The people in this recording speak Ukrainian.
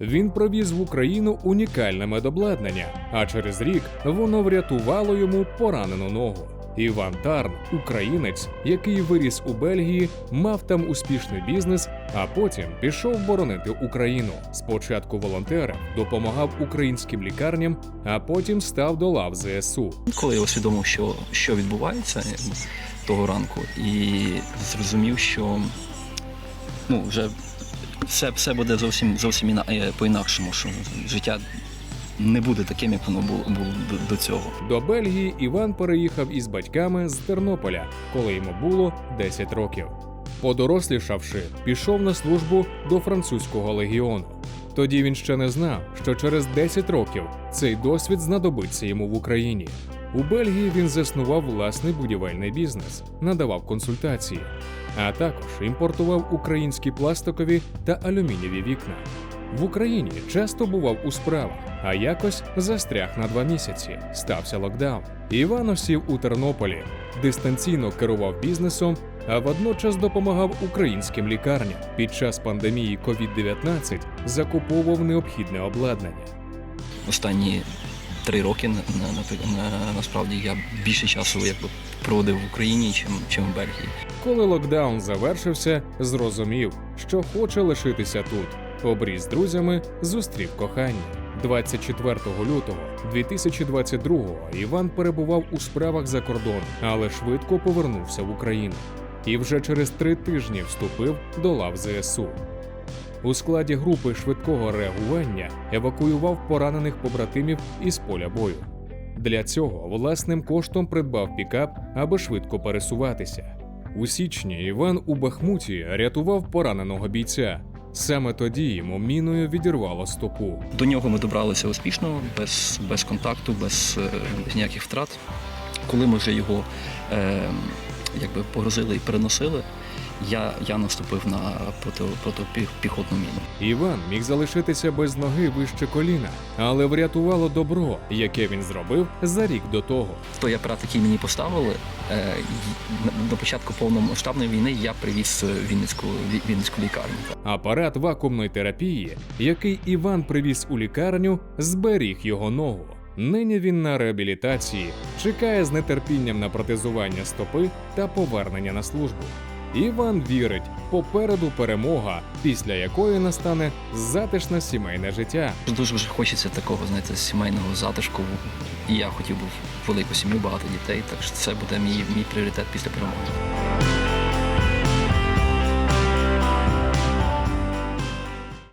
Він привіз в Україну унікальне медобладнання, а через рік воно врятувало йому поранену ногу. Іван Тарн, українець, який виріс у Бельгії, мав там успішний бізнес, а потім пішов боронити Україну. Спочатку волонтером допомагав українським лікарням, а потім став до лав ЗСУ. Коли я усвідомив, що, що відбувається того ранку, і зрозумів, що ну, вже все, все буде зовсім, зовсім е, по-інакшому, що життя не буде таким, як воно було, було до цього. До Бельгії Іван переїхав із батьками з Тернополя, коли йому було 10 років. Подорослішавши, пішов на службу до французького легіону. Тоді він ще не знав, що через 10 років цей досвід знадобиться йому в Україні. У Бельгії він заснував власний будівельний бізнес, надавав консультації, а також імпортував українські пластикові та алюмінієві вікна. В Україні часто бував у справах, а якось застряг на два місяці. Стався локдаун. Іван осів у Тернополі, дистанційно керував бізнесом, а водночас допомагав українським лікарням. Під час пандемії COVID-19 закуповував необхідне обладнання. Останні три роки на, на, на, на- насправді я більше часу якби, проводив в Україні, чим, чим в Бельгії. Коли локдаун завершився, зрозумів, що хоче лишитися тут. Обріз друзями, зустрів кохання. 24 лютого 2022-го Іван перебував у справах за кордон, але швидко повернувся в Україну. І вже через три тижні вступив до лав ЗСУ. У складі групи швидкого реагування евакуював поранених побратимів із поля бою. Для цього власним коштом придбав пікап, аби швидко пересуватися. У січні Іван у Бахмуті рятував пораненого бійця. Саме тоді йому міною відірвало стопу. До нього ми добралися успішно, без, без контакту, без, е, без ніяких втрат. Коли ми вже його е, якби погрузили і переносили, я, я наступив на проти, протипіхотну міну. Іван міг залишитися без ноги вище коліна, але врятувало добро, яке він зробив за рік до того. Той апарат, який мені поставили, е, на- на початку повномасштабної війни я привіз в Вінницьку, Вінницьку лікарню. Апарат вакуумної терапії, який Іван привіз у лікарню, зберіг його ногу. Нині він на реабілітації чекає з нетерпінням на протезування стопи та повернення на службу. Іван вірить, попереду перемога, після якої настане затишне сімейне життя. Дуже вже хочеться такого, знаєте, сімейного затишку. І я хотів би велику сім'ю, багато дітей, так що це буде мій, мій пріоритет після перемоги.